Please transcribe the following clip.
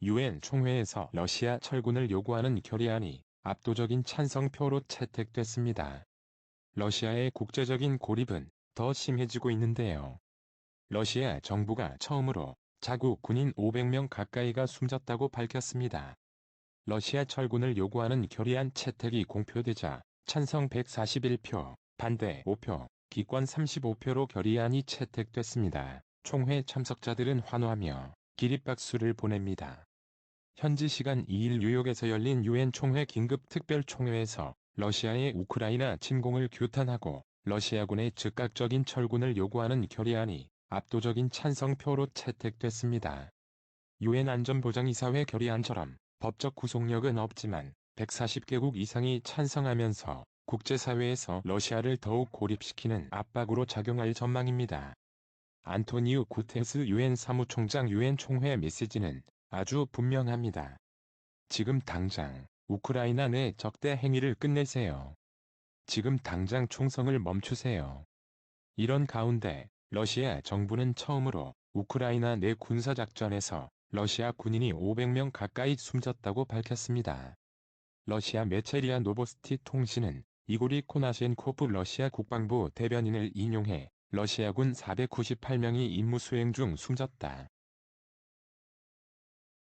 유엔 총회에서 러시아 철군을 요구하는 결의안이 압도적인 찬성표로 채택됐습니다. 러시아의 국제적인 고립은 더 심해지고 있는데요. 러시아 정부가 처음으로 자국 군인 500명 가까이가 숨졌다고 밝혔습니다. 러시아 철군을 요구하는 결의안 채택이 공표되자 찬성 141표, 반대 5표, 기권 35표로 결의안이 채택됐습니다. 총회 참석자들은 환호하며 기립박수를 보냅니다. 현지 시간 2일 뉴욕에서 열린 유엔 총회 긴급 특별 총회에서 러시아의 우크라이나 침공을 규탄하고 러시아군의 즉각적인 철군을 요구하는 결의안이 압도적인 찬성표로 채택됐습니다. 유엔 안전보장이사회 결의안처럼 법적 구속력은 없지만 140개국 이상이 찬성하면서 국제사회에서 러시아를 더욱 고립시키는 압박으로 작용할 전망입니다. 안토니우 구테스 유엔 사무총장 유엔 총회 메시지는 아주 분명합니다. 지금 당장 우크라이나 내 적대 행위를 끝내세요. 지금 당장 총성을 멈추세요. 이런 가운데 러시아 정부는 처음으로 우크라이나 내 군사작전에서 러시아 군인이 500명 가까이 숨졌다고 밝혔습니다. 러시아 메체리아 노보스티 통신은 이고리 코나셴코프 러시아 국방부 대변인을 인용해 러시아군 498명이 임무 수행 중 숨졌다.